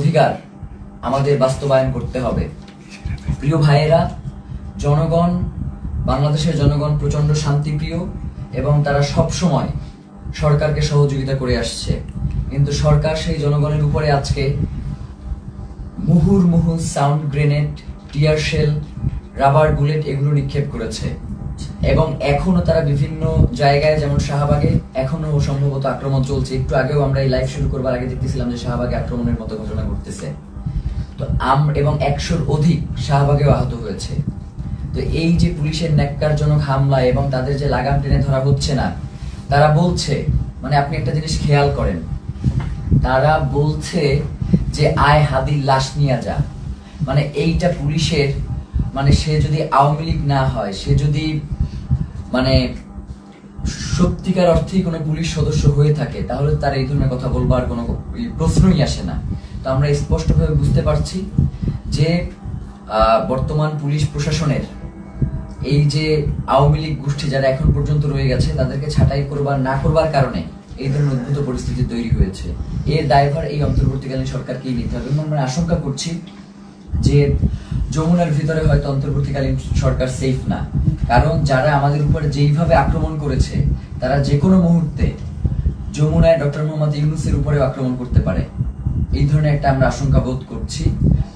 অধিকার আমাদের বাস্তবায়ন করতে হবে। প্রিয় ভাইয়েরা, জনগণ, বাংলাদেশের জনগণ প্রচণ্ড শান্তিপ্রিয় এবং তারা সব সময় সরকারকে সহযোগিতা করে আসছে। কিন্তু সরকার সেই জনগণের উপরে আজকে মুহুর মুহুর sound grenade, tear shell, rubber bullet এগুলো নিক্ষেপ করেছে। এবং এখনও তারা বিভিন্ন জায়গায়, যেমন শাহবাগে এখনও সম্ভবত আক্রমণ চলছে। একটু আগেও আমরা এই লাইভ শুরু করবার আগে দেখতেছিলাম যে শাহবাগে আক্রমণের মতো ঘটনা ঘটতেছে। তো আম এবং একশোর অধিক শাহবাগেও আহত হয়েছে। তো এই যে পুলিশের ন্যাক্কারজনক হামলা এবং তাদের যে লাগাম টেনে ধরা হচ্ছে না, তারা বলছে মানে আপনি একটা জিনিস খেয়াল করেন, তারা বলছে যে, আয় হাদির লাশ নিয়ে যা। মানে এইটা পুলিশের মানে সে যদি আওয়ামী লীগ না হয়, সে যদি মানে সত্যিকার অর্থেই কোনো পুলিশ সদস্য হয়ে থাকে, তাহলে তার এই ধরনের কথা বলবার কোনো প্রশ্নই আসে না। তো আমরা স্পষ্টভাবে বুঝতে পারছি যে বর্তমান পুলিশ প্রশাসনের এই যে আওয়ামী লীগ গোষ্ঠী যারা এখন পর্যন্ত রয়ে গেছে, তাদেরকে ছাঁটাই করবার, না করবার কারণে এই ধরনের উদ্ভূত পরিস্থিতি তৈরি হয়েছে। এর দায়ভার এই অন্তর্বর্তীকালীন সরকারকেই নিতে হবে। এবং আমরা আশঙ্কা করছি যে যমুনার ভিতরে হয়তো অন্তর্বর্তীকালীন সরকার সেফ না। কারণ যারা আমাদের উপরে যেইভাবে আক্রমণ করেছে, তারা যে কোনো মুহূর্তে যমুনায় ডক্টর মোহাম্মদ ইউনুসের উপরেও আক্রমণ করতে পারে। এই ধরনের একটা আমরা আশঙ্কা বোধ করছি।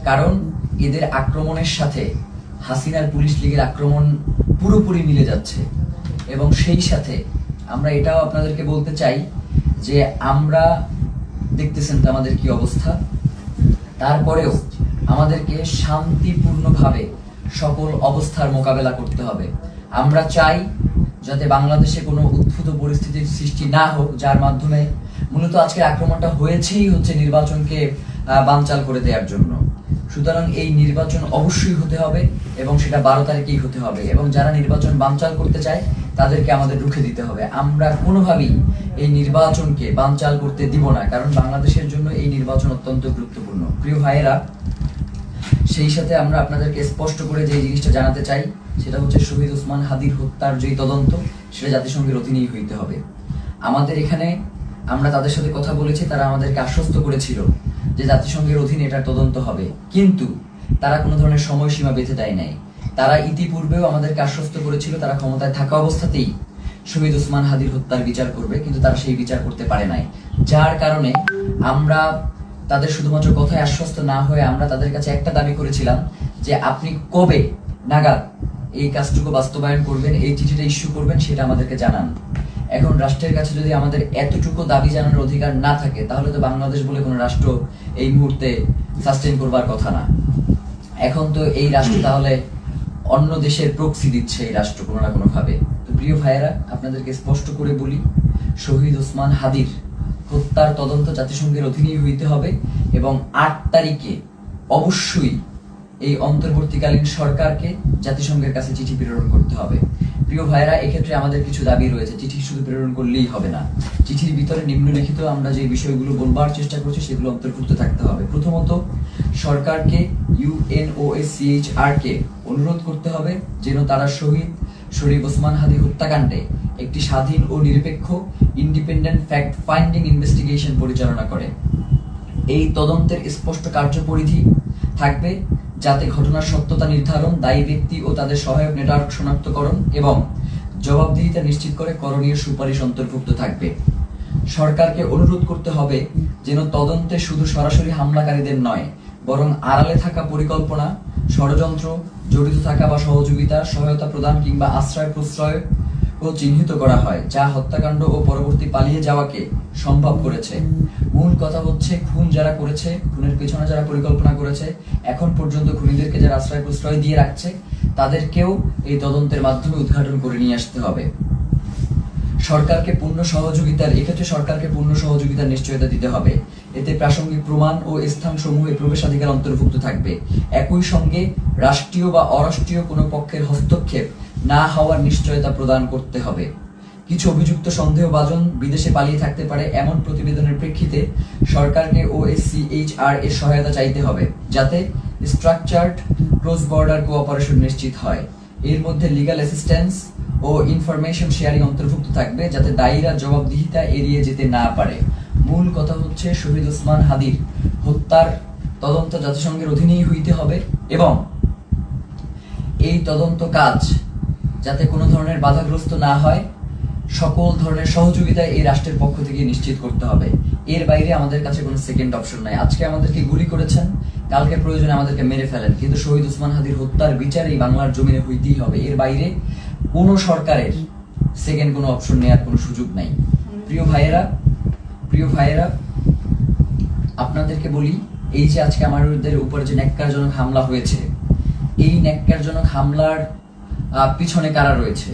কারণ এদের আক্রমণের সাথে হাসিনার পুলিশ লীগের আক্রমণ পুরোপুরি মিলে যাচ্ছে। এবং সেই সাথে আমরা এটাও আপনাদেরকে বলতে চাই যে আমরা দেখতেছেন তো আমাদের কি অবস্থা। তারপরেও আমাদেরকে শান্তিপূর্ণভাবে সকল অবস্থার মোকাবেলা করতে হবে। আমরা চাই যাতে বাংলাদেশে কোনো উদ্ভূত পরিস্থিতির সৃষ্টি না হোক, যার মাধ্যমে মূলত আজকের আক্রমণটা হয়েছেই হচ্ছে নির্বাচনকে বানচাল করে দেওয়ার জন্য। সুতরাং এই নির্বাচন অবশ্যই হতে হবে এবং সেটা বারো তারিখেই হতে হবে এবং যারা নির্বাচন বানচাল করতে চায়, তাদেরকে আমাদের রুখে দিতে হবে। আমরা কোনোভাবেই এই নির্বাচনকে বানচাল করতে দিব না, কারণ বাংলাদেশের জন্য এই নির্বাচন অত্যন্ত গুরুত্বপূর্ণ। প্রিয় ভাইয়েরা সেই সাথে আমরা আপনাদেরকে স্পষ্ট করে যে জিনিসটা জানাতে চাই, সেটা হচ্ছে শহীদ ওসমান হাদির হত্যার যে তদন্ত, সেটা জাতিসংঘের অধীনেই হইতে হবে। আমাদের এখানে আমরা তাদের সাথে কথা বলেছি, তারা আমাদেরকে আশ্বস্ত করেছিল যে জাতিসংঘের অধীনে এটার তদন্ত হবে। কিন্তু তারা কোনো ধরনের সময়সীমা বেঁধে দেয় নাই। তারা ইতিপূর্বেও আমাদেরকে আশ্বস্ত করেছিল, তারা ক্ষমতায় থাকা অবস্থাতেই শহীদ ওসমান হাদির হত্যার বিচার করবে, কিন্তু তারা সেই বিচার করতে পারে নাই। যার কারণে আমরা তাদের শুধুমাত্র কথায় আশ্বস্ত না হয়ে আমরা তাদের কাছে একটা দাবি করেছিলাম যে আপনি কবে নাগাদ এই কাজটুকু বাস্তবায়ন করবেন, এই চিঠিটা ইস্যু করবেন সেটা আমাদেরকে জানান। এখন রাষ্ট্রের কাছে যদি আমাদের এতটুকু দাবি জানানোর অধিকার না থাকে, তাহলে তো বাংলাদেশ বলে কোনো রাষ্ট্র এই মুহূর্তে সাস্টেন করবার কথা না। এখন তো এই রাষ্ট্র তাহলে অন্য দেশের প্রক্সি দিচ্ছে এই রাষ্ট্র কোনো না কোনো ভাবে তো প্রিয় ভাইয়েরা, আপনাদেরকে স্পষ্ট করে বলি, শহীদ ওসমান হাদির হত্যার তদন্ত জাতিসংঘের অধীনেই হইতে হবে এবং আট তারিখে অবশ্যই এই অন্তর্বর্তীকালীন সরকারকে জাতিসংঘের কাছে চিঠি প্রেরণ করতে হবে। প্রিয় ভাইরা এক্ষেত্রে আমাদের কিছু দাবি রয়েছে। চিঠি শুধু প্রেরণ করলেই হবে না। চিঠির ভিতরে নিম্নলিখিত আমরা যে বিষয়গুলো বলবার চেষ্টা করছি, সেগুলো অন্তর্ভুক্ত থাকতে হবে। প্রথমত, সরকারকে ইউএনওএসিএইচআর কে অনুরোধ করতে হবে যেন তারা শহীদ শরীফ ওসমান হাদি হত্যাকাণ্ডে একটি স্বাধীন ও নিরপেক্ষ ইন্ডিপেন্ডেন্ট ফ্যাক্ট ফাইন্ডিং ইনভেস্টিগেশন পরিচালনা করে। এই তদন্তের স্পষ্ট কার্যপরিধি থাকবে যাতে ঘটনার সত্যতা নির্ধারণ, দায়ী ব্যক্তি ও তাদের সহায়ক নেটওয়ার্ক শনাক্তকরণ এবং জবাবদিহিতা নিশ্চিত করে করণীয় সুপারিশ অন্তর্ভুক্ত থাকবে। সরকারকে অনুরোধ করতে হবে যেন তদন্তে শুধু সরাসরি হামলাকারীদের নয়, বরং আড়ালে থাকা পরিকল্পনা, ষড়যন্ত্র, জড়িত থাকা বা সহযোগিতা, সহায়তা প্রদান কিংবা আশ্রয় প্রশ্রয় ও চিহ্নিত করা হয়, যা হত্যাকাণ্ড ও পরবর্তী পালিয়ে যাওয়াকে সম্ভব করেছে। মূল কথা হচ্ছে, খুন যারা করেছে, খুনের পেছনে যারা পরিকল্পনা করেছে, এখন পর্যন্ত খুনিদেরকে যারা আশ্রয় প্রশ্রয় দিয়ে রাখছে, তাদেরকেও এই তদন্তের মাধ্যমে উদ্ঘাটন করে নিয়ে আসতে হবে। সরকারকে পূর্ণ সহযোগিতার, এক্ষেত্রে সরকারকে পূর্ণ সহযোগিতার নিশ্চয়তা দিতে হবে। এতে প্রাসঙ্গিক প্রমাণ ও স্থান সমূহে প্রবেশাধিকার অন্তর্ভুক্ত থাকবে। একই সঙ্গে রাষ্ট্রীয় বা অরাষ্ট্রীয় কোনো পক্ষের হস্তক্ষেপ না হওয়ার নিশ্চয়তা প্রদান করতে হবে। কিছু অভিযুক্ত সন্দেহভাজন বিদেশে পালিয়ে থাকতে পারে এমন প্রতিবেদনের প্রেক্ষিতে সরকারকে ওএসসিএইচআর এর সহায়তা চাইতে হবে, যাতে স্ট্রাকচার্ড ক্লোজ বর্ডার কোঅপারেশন নিশ্চিত হয়। এর মধ্যে লিগাল অ্যাসিস্ট্যান্স ও ইনফরমেশন শেয়ারিং অন্তর্ভুক্ত থাকবে, যাতে দায়ীরা জবাবদিহিতা এড়িয়ে যেতে না পারে। মূল কথা হচ্ছে, শহীদ ওসমান হাদির হত্যার তদন্ত জাতিসংঘের অধীনেই হইতে হবে এবং এই তদন্ত কাজ যাতে কোনো ধরনের বাধাগ্রস্ত না হয়, সকল ধরনের সহযোগিতা এই রাষ্ট্রের পক্ষ থেকে নিশ্চিত করতে হবে। এর বাইরে আমাদের কাছে কোনো সেকেন্ড অপশন নাই। আজকে আমাদেরকে গুলি করেছেন, কালকে প্রয়োজনে আমাদেরকে মেরে ফেলেন। কিন্তু শহীদ উসমান হাদির হত্যার বিচার এই বাংলার জমিনে হইতেই হবে। এর বাইরে কোনো সরকারের সেকেন্ড কোনো অপশন নেওয়ার কোনো সুযোগ নাই। প্রিয় ভাইয়েরা প্রিয় ভাইয়েরা, আপনাদেরকে বলি, এই যে আজকে আমাদের উপরে যে ন্যাক্কারজনক হামলা হয়েছে, এই ন্যাক্কারজনক হামলার পিছনে কারা রয়েছে?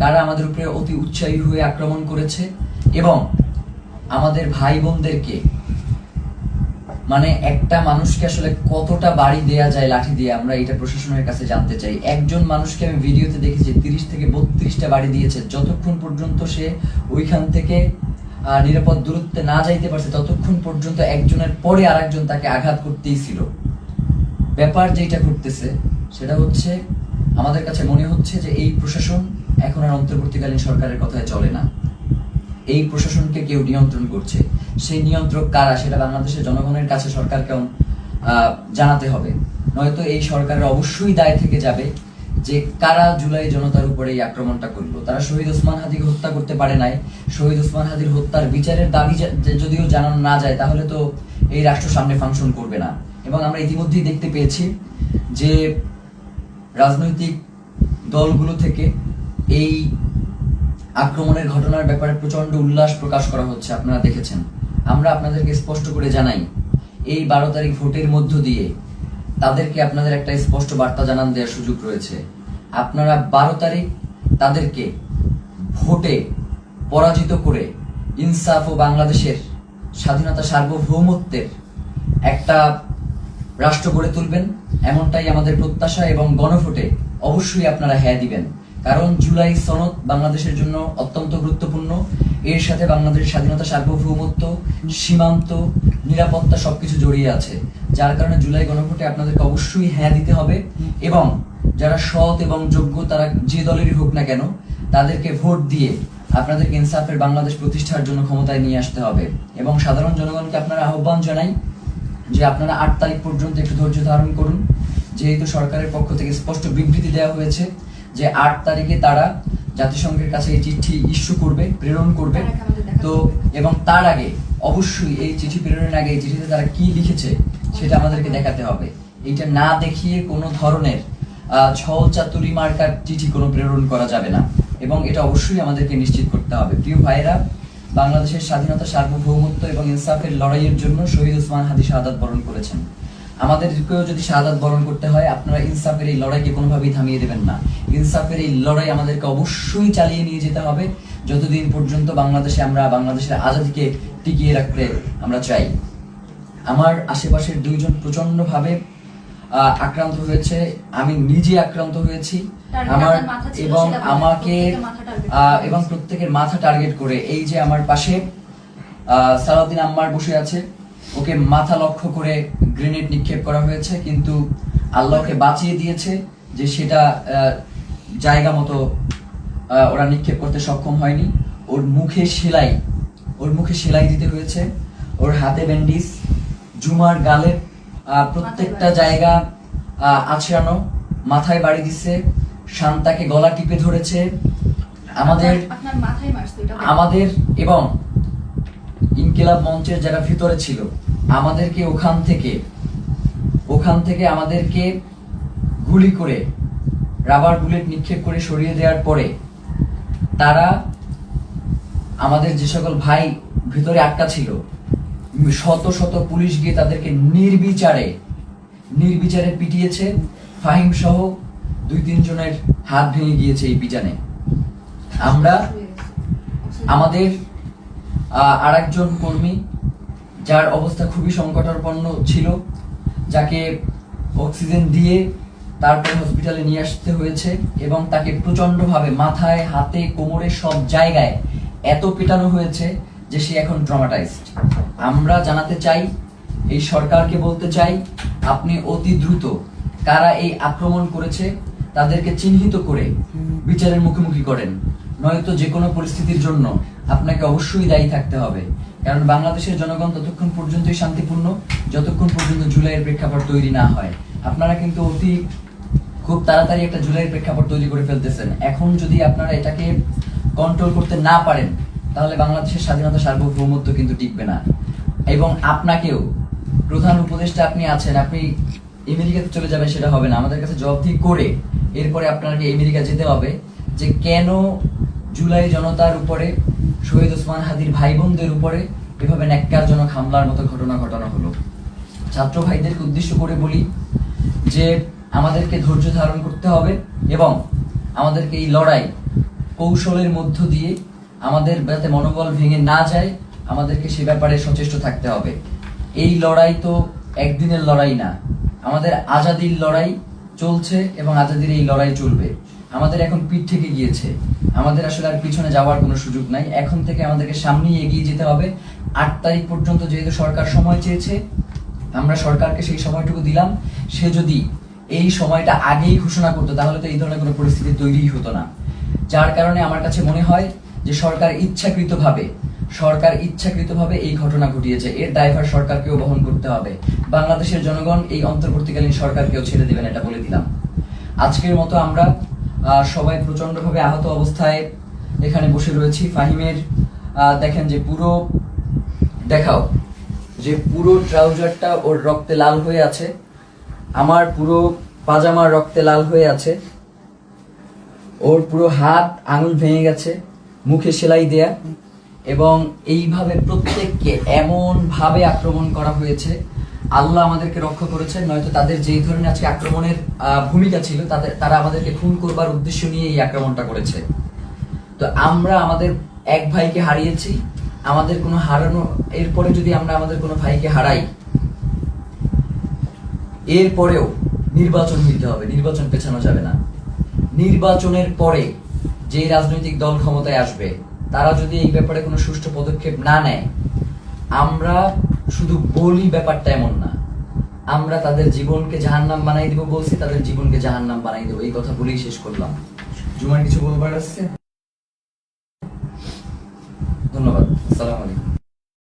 কারা আমাদের উপরে অতি উৎসাহী হয়ে আক্রমণ করেছে? এবং আমাদের ভাই বোনদেরকে মানে একটা মানুষকে আসলে কতটা বাড়ি দেয়া যায়, লাঠি দিয়ে আমরা এটা প্রশাসনের কাছে জানতে চাই। একজন মানুষকে আমি ভিডিওতে দেখেছি, তিরিশ থেকে বত্রিশটা বাড়ি দিয়েছে। যতক্ষণ পর্যন্ত সে ওইখান থেকে নিরাপদ দূরত্বে না যাইতে পারছে, ততক্ষণ পর্যন্ত একজনের পরে আরেকজন তাকে আঘাত করতেই ছিল। ব্যাপার যেটা ঘটতেছে, সেটা হচ্ছে আমাদের কাছে মনে হচ্ছে যে এই প্রশাসন এখন আর অন্তর্বর্তীকালীন সরকারের কথায় চলে না। এই প্রশাসনকে কেউ নিয়ন্ত্রণ করছে। সেই নিয়ন্ত্রক কারা সেটা বাংলাদেশের জনগণের কাছে সরকারকে জানাতে হবে। নয়তো এই সরকারের অবশ্যই দায় থেকে যাবে যে কারা জুলাই জনতার উপরে এই আক্রমণটা করল। তারা শহীদ ওসমান হাদিকে হত্যা করতে পারে নাই। শহীদ ওসমান হাদির হত্যার বিচারের দাবি যদিও জানানো না যায়, তাহলে তো এই রাষ্ট্র সামনে ফাংশন করবে না। এবং আমরা ইতিমধ্যেই দেখতে পেয়েছি যে রাজনৈতিক দলগুলো থেকে এই আক্রমণের ঘটনার ব্যাপারে প্রচণ্ড উল্লাস প্রকাশ করা হচ্ছে, আপনারা দেখেছেন। আমরা আপনাদেরকে স্পষ্ট করে জানাই, এই বারো তারিখ ভোটের মধ্য দিয়ে তাদেরকে আপনাদের একটা স্পষ্ট বার্তা জানান দেওয়ার সুযোগ রয়েছে। আপনারা বারো তারিখ তাদেরকে ভোটে পরাজিত করে ইনসাফ ও বাংলাদেশের স্বাধীনতা সার্বভৌমত্বের একটা রাষ্ট্র গড়ে তুলবেন, এমনটাই আমাদের প্রত্যাশা এবং গণভোটে অবশ্যই আপনারা হ্যাঁ দিবেন। কারণ জুলাই সনদ বাংলাদেশের জন্য অত্যন্ত গুরুত্বপূর্ণ। এর সাথে বাংলাদেশের স্বাধীনতা সার্বভৌমত্ব, সীমান্ত, নিরাপত্তা সবকিছু জড়িয়ে আছে। যার কারণে জুলাই গণভোটে আপনাদেরকে অবশ্যই হ্যাঁ দিতে হবে এবং যারা সৎ এবং যোগ্য, তারা যে দলেরই হোক না কেন, তাদেরকে ভোট দিয়ে আপনাদেরকে ইনসাফের বাংলাদেশ প্রতিষ্ঠার জন্য ক্ষমতায় নিয়ে আসতে হবে। এবং সাধারণ জনগণকে আপনারা আহ্বান জানাই যে আপনারা আট তারিখ পর্যন্ত একটু ধৈর্য ধারণ করুন। যেহেতু সরকারের পক্ষ থেকে স্পষ্ট বিবৃতি দেওয়া হয়েছে যে আট তারিখে তারা জাতিসংঘের কাছে এই চিঠি ইস্যু করবে প্রেরণ করবে। তো এবং তার আগে অবশ্যই এই চিঠি প্রেরণের আগে এই চিঠিতে তারা কি লিখেছে সেটা আমাদেরকে দেখাতে হবে। এইটা না দেখিয়ে কোনো ধরনের ছল চাতুরি মার্কার চিঠি কোনো প্রেরণ করা যাবে না। এবং এটা অবশ্যই আমাদেরকে নিশ্চিত করতে হবে। প্রিয় ভাইয়েরা বাংলাদেশের স্বাধীনতা সার্বভৌমত্ব এবং ইনসাফের লড়াইয়ের জন্য শহীদ ওসমান হাদি শাহাদাত বরণ করেছেন। আমাদেরকেও যদি শাহাদাত বরণ করতে হয় আপনারা ইনসাফের এই লড়াইকে কোনোভাবেই থামিয়ে দেবেন না। ইনসাফের এই লড়াই আমাদেরকে অবশ্যই চালিয়ে নিয়ে যেতে হবে। যতদিন পর্যন্ত বাংলাদেশে আমরা বাংলাদেশের আজাদিকে টিকিয়ে রাখতে আমরা চাই। আমার আশেপাশের দুইজন প্রচন্ডভাবে আহ, আক্রান্ত হয়েছে। আমি নিজে আক্রান্ত হয়েছি। আমার এবং আমাকে এবং প্রত্যেকের মাথা টার্গেট করে এই যে আমার পাশে সালাউদ্দিন আম্মার বসে আছে। ওকে মাথা লক্ষ্য করে গ্রেনেড নিক্ষেপ করা হয়েছে কিন্তু আল্লাহকে বাঁচিয়ে দিয়েছে যে সেটা জায়গা মতো ওরা নিক্ষেপ করতে সক্ষম হয়নি। ওর মুখে সেলাই ওর মুখে সেলাই দিতে হয়েছে। ওর হাতে ব্যান্ডিজ জুমার গালের আহ, প্রত্যেকটা জায়গা আহ, আছড়ানো মাথায় বাড়ি দিচ্ছে শান্তাকে গলা টিপে ধরেছে। আমাদের। আমাদের এবং ইনকিলাব মঞ্চের যারা ভিতরে ছিল আমাদেরকে ওখান থেকে ওখান থেকে আমাদেরকে গুলি করে রাবার বুলেট নিক্ষেপ করে সরিয়ে দেওয়ার পরে তারা আমাদের যে সকল ভাই ভিতরে আটকা ছিল শত শত পুলিশ গিয়ে তাদেরকে নির্বিচারে নির্বিচারে পিটিয়েছে ফাহিম সহ দুই তিনজনের হাত ভেঙে গিয়েছে এই পিটানে আমরা আমাদের আর একজন কর্মী, যার অবস্থা খুবই সংকটাপন্ন ছিল, যাকে অক্সিজেন দিয়ে তারপর হসপিটালে নিয়ে আসতে হয়েছে এবং তাকে প্রচন্ডভাবে মাথায়, হাতে, কোমরে সব জায়গায় এত পেটানো হয়েছে যে সে এখন ট্রমাটাইজড আমরা জানাতে চাই, এই সরকারকে বলতে চাই, আপনি অতি দ্রুত কারা এই আক্রমণ করেছে তাদেরকে চিহ্নিত করে বিচারের মুখোমুখি করেন। নয়তো যে কোনো পরিস্থিতির জন্য আপনাকে অবশ্যই দায়ী থাকতে হবে। কারণ বাংলাদেশের জনগণ ততক্ষণ পর্যন্তই শান্তিপূর্ণ, যতক্ষণ পর্যন্ত জুলাইয়ের প্রেক্ষাপট তৈরি না হয়। আপনারা কিন্তু অতি খুব তাড়াতাড়ি একটা জুলাইয়ের প্রেক্ষাপট তৈরি করে ফেলতেছেন। এখন যদি আপনারা এটাকে কন্ট্রোল করতে না পারেন, তাহলে বাংলাদেশের স্বাধীনতা সার্বভৌমত্ব কিন্তু টিকবে না। এবং আপনাকেও, প্রধান উপদেষ্টা আপনি আছেন, আপনি আমেরিকাতে চলে যাবেন সেটা হবে না। আমাদের কাছে জবাবদিহি করে এরপরে আপনাকে আমেরিকা যেতে হবে যে কেন জুলাই জনতার উপরে, শহীদ ওসমান হাদির ভাই বোনদের উপরে এভাবে ন্যাক্কারজনক হামলার মতো ঘটনা ঘটানো হলো। ছাত্র ভাইদেরকে উদ্দেশ্য করে বলি যে, আমাদেরকে ধৈর্য ধারণ করতে হবে এবং আমাদেরকে এই লড়াই কৌশলের মধ্য দিয়ে আমাদের যাতে মনোবল ভেঙে না যায়, আমাদেরকে সে ব্যাপারে সচেষ্ট থাকতে হবে। এই লড়াই তো একদিনের লড়াই না, আমাদের আজাদির লড়াই চলছে এবং আজাদির এই লড়াই চলবে। আমাদের এখন পিঠ থেকে গিয়েছে। আমাদের আসলে আর পিছনে যাওয়ার কোনো সুযোগ নাই। এখন থেকে আমাদেরকে সামনেই এগিয়ে যেতে হবে। আট তারিখ পর্যন্ত যেহেতু সরকার সময় চেয়েছে, আমরা সরকারকে সেই সময়টুকু দিলাম। সে যদি এই সময়টা আগেই ঘোষণা করতো, তাহলে তো এই ধরনের কোনো পরিস্থিতি তৈরিই হতো না। যার কারণে আমার কাছে মনে হয় যে সরকার ইচ্ছাকৃতভাবে সরকার ইচ্ছাকৃতভাবে এই ঘটনা ঘটিয়েছে। এর দায়ভার সরকারকেও বহন করতে হবে। বাংলাদেশের জনগণ এই অন্তর্বর্তীকালীন সরকারকেও ছেড়ে দেবেন এটা বলে দিলাম। আজকের মতো আমরা সবাই প্রচন্ডভাবে আহত অবস্থায় এখানে বসে রয়েছি। ফাহিমের দেখেন যে পুরো, দেখাও, যে পুরো ট্রাউজারটা ওর রক্তে লাল হয়ে আছে। আমার পুরো পাজামার রক্তে লাল হয়ে আছে। ওর পুরো হাত, আঙুল ভেঙে গেছে, মুখে সেলাই দেয়া। এবং এইভাবে প্রত্যেককে এমন ভাবে আক্রমণ করা হয়েছে আল্লাহ আমাদেরকে রক্ষা করেছেন, নয়তো তাদের যেই ধরনের আজকে আক্রমণের ভূমিকা ছিল তাদের তারা আমাদেরকে খুন করবার উদ্দেশ্য নিয়ে এই আক্রমণটা করেছে। তো আমরা আমাদের এক ভাইকে হারিয়েছি, আমাদের কোনো হারানো, এরপরে যদি আমরা আমাদের কোনো ভাইকে হারাই, এরপরেও নির্বাচন হইতে হবে, নির্বাচন পেছানো যাবে না। নির্বাচনের পরে যে রাজনৈতিক দল ক্ষমতায় আসবে, তারা যদি এই ব্যাপারে কোনো সুষ্ঠু পদক্ষেপ না নেয়, আমরা শুধু বলি ব্যাপারটা এমন না। আমরা তাদের জীবনকে জাহান্নাম বানাই দেবো বলছি, তাদের জীবনকে জাহান্নাম বানাই দেবো। এই কথা বলেই শেষ করলাম। জুমার কিছু বলবার আছে? ধন্যবাদ। আসসালামু আলাইকুম।